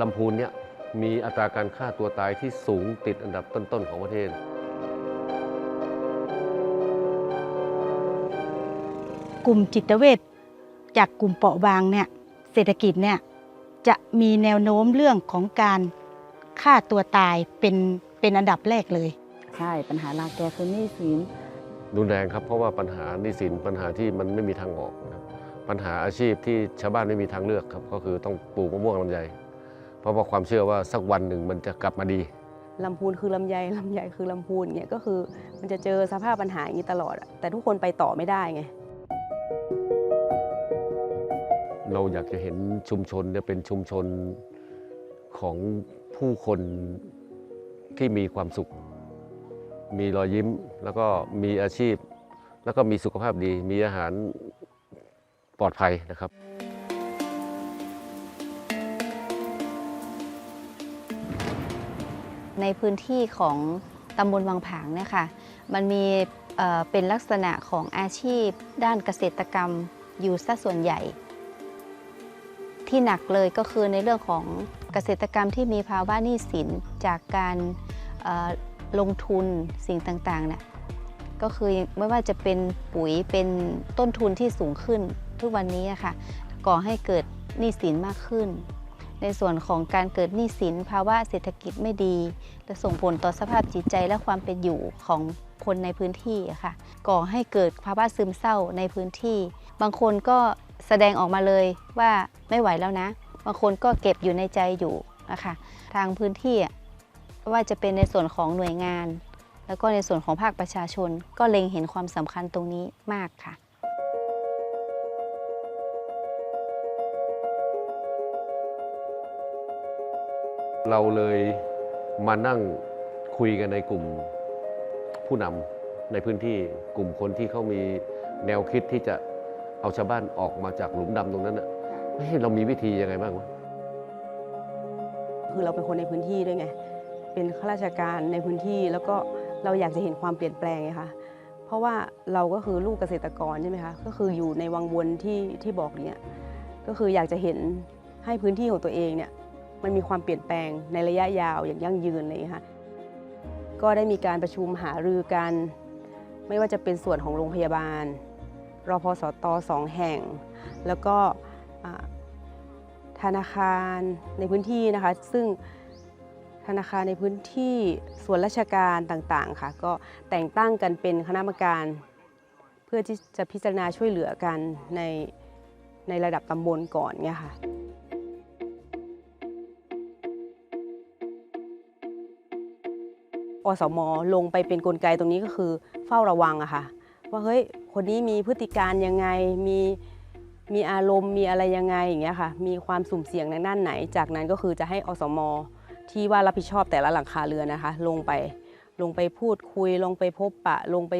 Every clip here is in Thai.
ลำพูนเนี่ยมีอัตราการฆ่าตัวตายที่สูงติดอันดับต้น ๆ ของประเทศ กลุ่มจิตเวชจากกลุ่มเปราะบางเนี่ยเศรษฐกิจเนี่ยจะมีแนวโน้มเรื่องของการฆ่าตัวตายเป็นเป็นอันดับแรกเลย ใช่ปัญหาหลักแกคือหนี้สินรุนแรงครับเพราะว่าปัญหาหนี้สินปัญหาที่มันไม่มีทางออกนะครับปัญหาอาชีพที่ชาวบ้านไม่มีทางเลือกครับ ก็คือต้องปลูกมะม่วงลำไย เพราะว่าความเชื่อว่าสักวันหนึ่งมันจะกลับมาดีลำพูนคือลำไยลำไยคือลำพูนอย่างเงี้ยก็คือมันจะเจอสภาพปัญหาอย่างนี้ตลอดอะแต่ทุกคนไปต่อไม่ได้ไงเราอยากจะเห็นชุมชนเนี่ยเป็นชุมชนของผู้คนที่มีความสุข มีรอยยิ้ม แล้วก็มีอาชีพ แล้วก็มีสุขภาพดี มีอาหารปลอดภัยนะครับ ในพื้นที่ของตำบลวังผางเนี่ยค่ะมันมีเอ่อเป็นลักษณะของอาชีพด้านเกษตรกรรมอยู่ซะส่วนใหญ่ ที่หนักเลยก็คือในเรื่องของเกษตรกรรมที่มีภาวะหนี้สินจากการลงทุนสิ่งต่างๆเนี่ยก็คือไม่ว่าจะเป็นปุ๋ยเป็นต้นทุนที่สูงขึ้นทุกวันนี้นะคะก่อให้เกิดหนี้สินมากขึ้น ในส่วนของการเกิดหนี้สินภาวะเศรษฐกิจไม่ดีจะส่งผลต่อสภาพจิตใจและความเป็นอยู่ของคนในพื้นที่ค่ะ ก่อให้เกิดภาวะซึมเศร้าในพื้นที่ บางคนก็แสดงออกมาเลยว่าไม่ไหวแล้วนะ บางคนก็เก็บอยู่ในใจอยู่นะคะทางพื้นที่ว่าจะเป็นในส่วนของหน่วยงาน แล้วก็ในส่วนของภาคประชาชน ก็เล็งเห็นความสำคัญตรงนี้มากค่ะ เราเลยมานั่งคุยกันในกลุ่มผู้นำในพื้นที่กลุ่มคนที่เขามีแนวคิดที่จะเอาชาวบ้านออกมาจากหลุมดำตรงนั้นน่ะเฮ้ยเรามีวิธียังไงบ้างวะคือเราเป็นคนในพื้นที่ด้วยไง เป็นข้าราชการในพื้นที่แล้วก็เราอยากจะเห็นความเปลี่ยนแปลงไงคะ เพราะว่าเราก็คือลูกเกษตรกรใช่ไหมคะ ก็คืออยู่ในวังวนที่ที่บอกเนี่ย ก็คืออยากจะเห็นให้พื้นที่ของตัวเองเนี่ย มันมีความเปลี่ยนแปลงในระยะยาวอย่างยั่งยืนเลยค่ะก็ได้มีการประชุมหารือกัน ไม่ว่าจะเป็นส่วนของโรงพยาบาลรพสตสองแห่ง แล้วก็ธนาคารในพื้นที่นะคะ ซึ่งธนาคารในพื้นที่ส่วนราชการต่างๆค่ะ ก็แต่งตั้งกันเป็นคณะกรรมการ เพื่อที่จะพิจารณาช่วยเหลือกันในในระดับตำบลก่อนเนี่ยค่ะ อสมลงไปเป็นกลไกตรงนี้ก็คือเฝ้าระวังอะค่ะว่าเฮ้ยคนนี้มีพฤติการยังไงมีมีอารมณ์มีอะไรยังไงอย่างเงี้ยค่ะมีความสุ่มเสี่ยงในด้านไหน จากนั้นก็คือจะให้อสมที่ว่ารับผิดชอบแต่ละหลังคาเรือนนะคะ ลงไปลงไปพูดคุยลงไปพบปะลงไป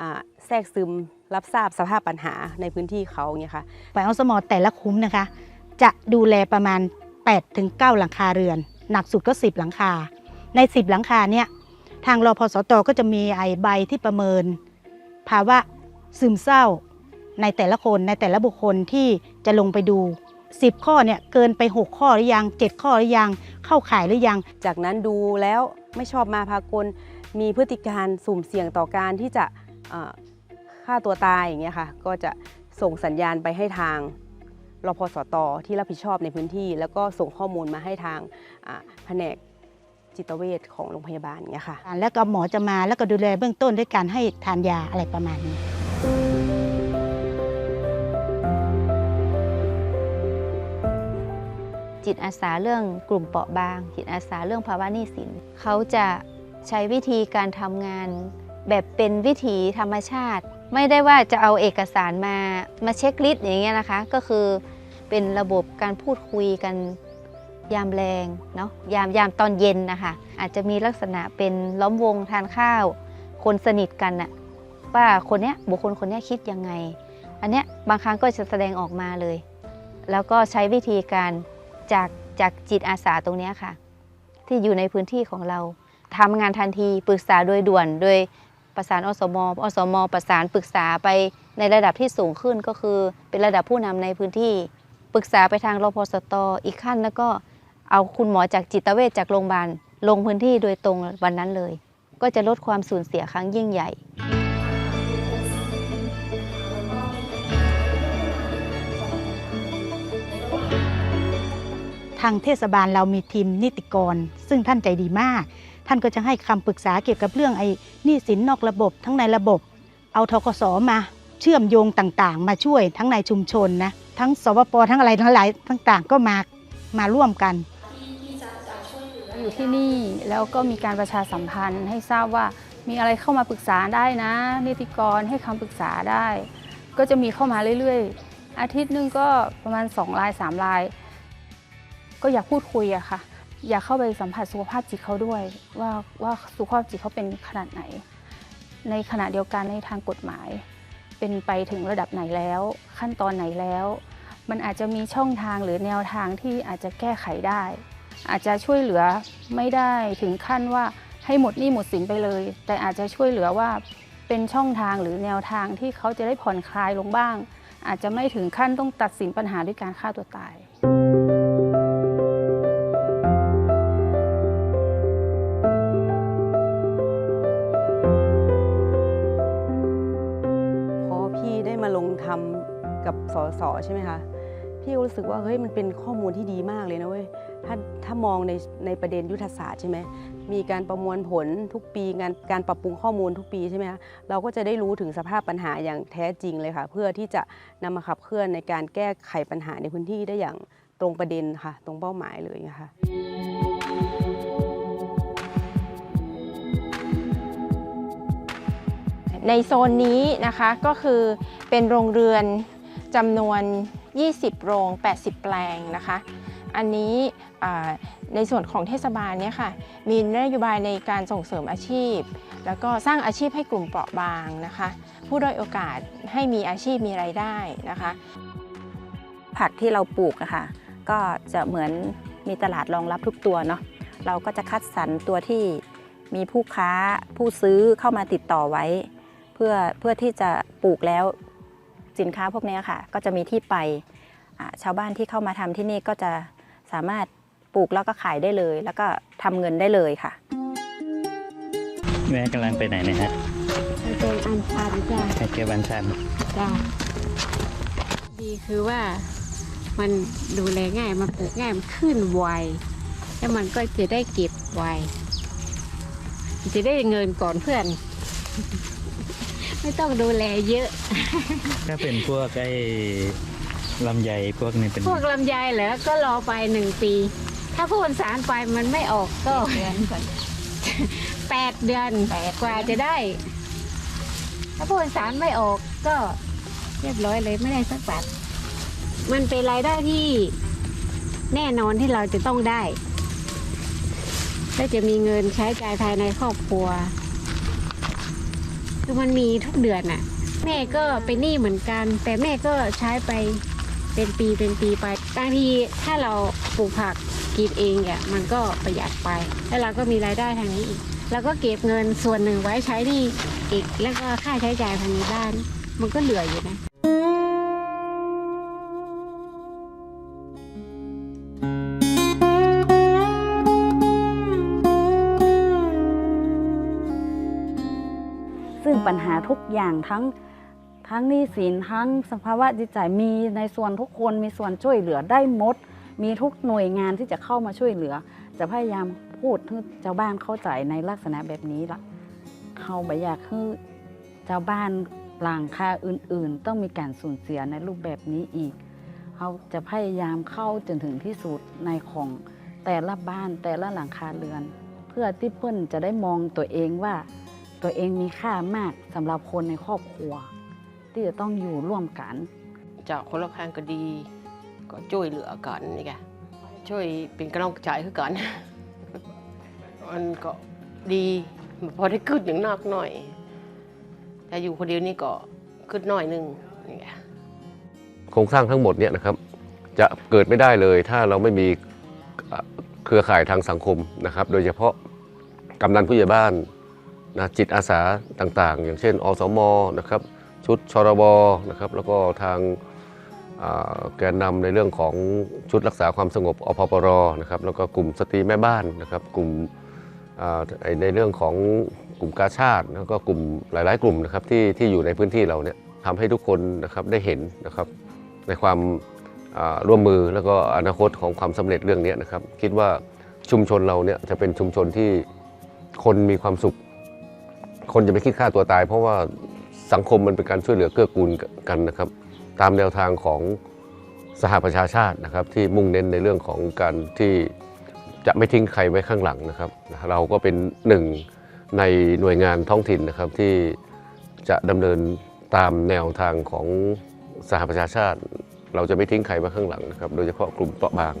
อ่าแทรกซึมรับทราบสภาพปัญหาในพื้นที่เขาอย่างเงี้ยค่ะฝ่ายอสมแต่ละคุ้มนะคะ จะดูแลประมาณ8-9ถึง9หลังคาเรือน หนักสุดก็ 10 หลังคา ใน10หลังคาเนี่ยทางรพสตก็จะมีไอใบที่ประเมิน ภาวะซึมเศร้าในแต่ละคนในแต่ละบุคคลที่จะลงไปดู 10 ข้อเนี่ยเกินไป 6 ข้อหรือยัง 7 ข้อหรือยัง เข้าข่ายหรือยัง จากนั้นดูแล้วไม่ชอบมาพากลมีพฤติการสุ่มเสี่ยงต่อการที่จะฆ่าตัวตายอย่างเงี้ยค่ะก็จะส่งสัญญาณไปให้ทางรพสตที่รับผิดชอบในพื้นที่ แล้วก็ส่งข้อมูลมาให้ทางแผนก จิตเวชของโรงพยาบาลอย่างเงี้ยค่ะ แล้วก็หมอจะมาแล้วก็ดูแลเบื้องต้นด้วยการให้ทานยาอะไรประมาณนี้จิตอาสาเรื่องกลุ่มเปราะบาง จิตอาสาเรื่องภาวะหนี้สินเขาจะใช้วิธีการทำงาน แบบเป็นวิถีธรรมชาติ ไม่ได้ว่าจะเอาเอกสารมามาเช็คลิสต์อย่างเงี้ยนะคะ ก็คือเป็นระบบการพูดคุยกัน ยามแรงเนาะยามยามตอนเย็นนะคะอาจจะมีลักษณะเป็นล้อมวงทานข้าว คนสนิทกันน่ะว่าคนเนี้ยบุคคลคนเนี้ยคิดยังไง อันเนี้ยบางครั้งก็จะแสดงออกมาเลย แล้วก็ใช้วิธีการจากจากจิตอาสาตรงเนี้ยค่ะ ที่อยู่ในพื้นที่ของเราทำงานทันทีปรึกษาโดยด่วนโดยประสานอสมอสม ประสานปรึกษาไปในระดับที่สูงขึ้นก็คือ เป็นระดับผู้นำในพื้นที่ ปรึกษาไปทางรพสตออีกขั้นแล้วก็ เอาคุณหมอจากจิตเวชจากโรงพยาบาลลงพื้นที่โดยตรงวันนั้นเลย ก็จะลดความสูญเสียครั้งยิ่งใหญ่ทางเทศบาลเรามีทีมนิติกร ซึ่งท่านใจดีมาก ท่านก็จะให้คำปรึกษาเกี่ยวกับเรื่องไอ้นี้สินนอกระบบทั้งในระบบ เอาทกสมาเชื่อมโยงต่างๆ มาช่วยทั้งในชุมชนนะทั้งสวปทั้งอะไรทั้งหลายต่าง ๆ ก็มามาร่วมกัน อยู่ที่นี่แล้วก็มีการประชาสัมพันธ์ให้ทราบว่ามีอะไรเข้ามาปรึกษาได้นะ นิติกรให้คำปรึกษาได้ ก็จะมีเข้ามาเรื่อยๆ อาทิตย์หนึงก็ประมาณ2ลาย3ลาย ก็อยากพูดคุยอะค่ะ อยากเข้าไปสัมผัสสุขภาพจิตเขาด้วย ว่าว่าสุขภาพจิตเขาเป็นขนาดไหน ในขณะเดียวกันในทางกฎหมาย เป็นไปถึงระดับไหนแล้ว ขั้นตอนไหนแล้ว มันอาจจะมีช่องทางหรือแนวทางที่อาจจะแก้ไขได้ อาจจะช่วยเหลือไม่ได้ถึงขั้นว่าให้หมดหนี้หมดสินไปเลย แต่อาจจะช่วยเหลือว่าเป็นช่องทางหรือแนวทางที่เขาจะได้ผ่อนคลายลงบ้าง อาจจะไม่ถึงขั้นต้องตัดสินปัญหาด้วยการฆ่าตัวตายพอพี่ได้มาลงทำกับสสใช่ไหมคะ พี่ก็รู้สึกว่าเฮ้ยมันเป็นข้อมูลที่ดีมากเลยนะเว้ย ถ้ามองในในประเด็นยุทธศาสตร์ใช่ไหมมีการประมวลผลทุกปีงานการปรับปรุงข้อมูลทุกปีใช่ไหมคะเราก็จะได้รู้ถึงสภาพปัญหาอย่างแท้จริงเลยค่ะ เพื่อที่จะนำมาขับเคลื่อนในการแก้ไขปัญหาในพื้นที่ได้อย่างตรงประเด็นค่ะ ตรงเป้าหมายเลยนะคะในโซนนี้นะคะก็คือเป็นโรงเรือนจำนวน 20 โรง 80 แปลงนะคะ อันนี้ในส่วนของเทศบาลเนี่ยค่ะมีนโยบายในการส่งเสริมอาชีพ แล้วก็สร้างอาชีพให้กลุ่มเปราะบางนะคะ ผู้ด้อยโอกาสให้มีอาชีพมีรายได้นะคะ ผักที่เราปลูกนะคะก็จะเหมือนมีตลาดรองรับทุกตัวเนาะเราก็จะคัดสรรตัวที่มีผู้ค้าผู้ซื้อเข้ามาติดต่อไว้ เพื่อเพื่อที่จะปลูกแล้ว สินค้าพวกเนี้ยค่ะ ก็จะมีที่ไปอ่าชาวบ้านที่เข้ามาทำที่นี่ก็จะสามารถปลูกแล้วก็ขายได้เลย แล้วก็ทำเงินได้เลยค่ะ แม่กำลังไปไหนเนะฮะเป็นอันชันจ้ะไปเก็บบันชันจ้ะดีคือว่ามันดูแลง่ายมันปลูกง่ายมันขึ้นไวแล้วมันก็จะได้เก็บไวจะได้เงินก่อนเพื่อน ไม่ต้องดูแลเยอะ ถ้าเป็นพวกไอ้ลำไยพวกนี้เป็นพวกลำไยเหรอ ก็รอไปหนึ่งปี ถ้าพูนสารไปมันไม่ออกก็แปดเดือนกว่าจะได้ ถ้าพูนสารไม่ออกก็เรียบร้อยเลยไม่ได้สักบาทมันเป็นรายได้ที่แน่นอนที่เราจะต้องได้และจะมีเงินใช้จ่ายภายในครอบครัว คือมันมีทุกเดือนน่ะ แม่ก็เป็นหนี้เหมือนกัน แต่แม่ก็ใช้ไปเป็นปีเป็นปีไปบางทีถ้าเราปลูกผักกินเองเนี่ยมันก็ประหยัดไป แล้วเราก็มีรายได้ทางนี้อีกแล้วก็เก็บเงินส่วนหนึ่งไว้ใช้หนี่อีก แล้วก็ค่าใช้จ่ายภายในบ้าน มันก็เหลืออยู่นะซึ่ง ปัญหาทุกอย่างทั้งทั้งหนี้สินทั้งสภาวะจิตใจมีในส่วนทุกคนมีส่วนช่วยเหลือได้หมด มีทุกหน่วยงานที่จะเข้ามาช่วยเหลือ จะพยายามพูดให้เจ้าบ้านเข้าใจในลักษณะแบบนี้ละเขาไม่อยากให้เจ้าบ้านหลังคาอื่น ๆ ต้องมีการสูญเสียในรูปแบบนี้อีกเขาจะพยายามเข้าจนถึงที่สุดในของแต่ละบ้านแต่ละหลังคาเรือน เพื่อที่เพื่อนจะได้มองตัวเองว่า ตัวเองมีค่ามากสำหรับคนในครอบครัว ที่จะต้องอยู่ร่วมกัน จากคนรอบข้างก็ดี ก็ช่วยเหลือกันนี่ไงช่วยเป็นกำลังใจให้กันมันก็ดีพอได้ขึ้นอย่างนักหน่อยแต่อยู่คนเดียวนี่ก็ขึ้นหน่อยหนึงนี่ไงโครงสร้างทั้งหมดเนี่ยนะครับ จะเกิดไม่ได้เลยถ้าเราไม่มีเอ่อเครือข่ายทางสังคมนะครับ โดยเฉพาะกำนันผู้ใหญ่บ้าน นะจิตอาสาต่างๆ อย่างเช่น อสมนะครับชุดชรบนะครับแล้วก็ทางแกนนำในเรื่องของชุดรักษาความสงบอพปรนะครับแล้วก็กลุ่มสตรีแม่บ้านนะครับกลุ่มในเรื่องของกลุ่มกาชาติแล้วก็กลุ่มหลาย ๆ กลุ่มนะครับที่ที่อยู่ในพื้นที่เราเนี่ยทำให้ทุกคนนะครับได้เห็นนะครับในความร่วมมือแล้วก็อนาคตของความสำเร็จเรื่องนี้นะครับ คิดว่าชุมชนเราเนี่ยจะเป็นชุมชนที่คนมีความสุข คนจะไม่คิดฆ่าตัวตาย เพราะว่าสังคมมันเป็นการช่วยเหลือเกื้อกูลกันนะครับ ตามแนวทางของสหประชาชาตินะครับ ที่มุ่งเน้นในเรื่องของการที่จะไม่ทิ้งใครไว้ข้างหลังนะครับ เราก็เป็นหนึ่งในหน่วยงานท้องถิ่นนะครับที่จะดำเนินตามแนวทางของสหประชาชาติ เราจะไม่ทิ้งใครไว้ข้างหลังนะครับ โดยเฉพาะกลุ่มเปราะบาง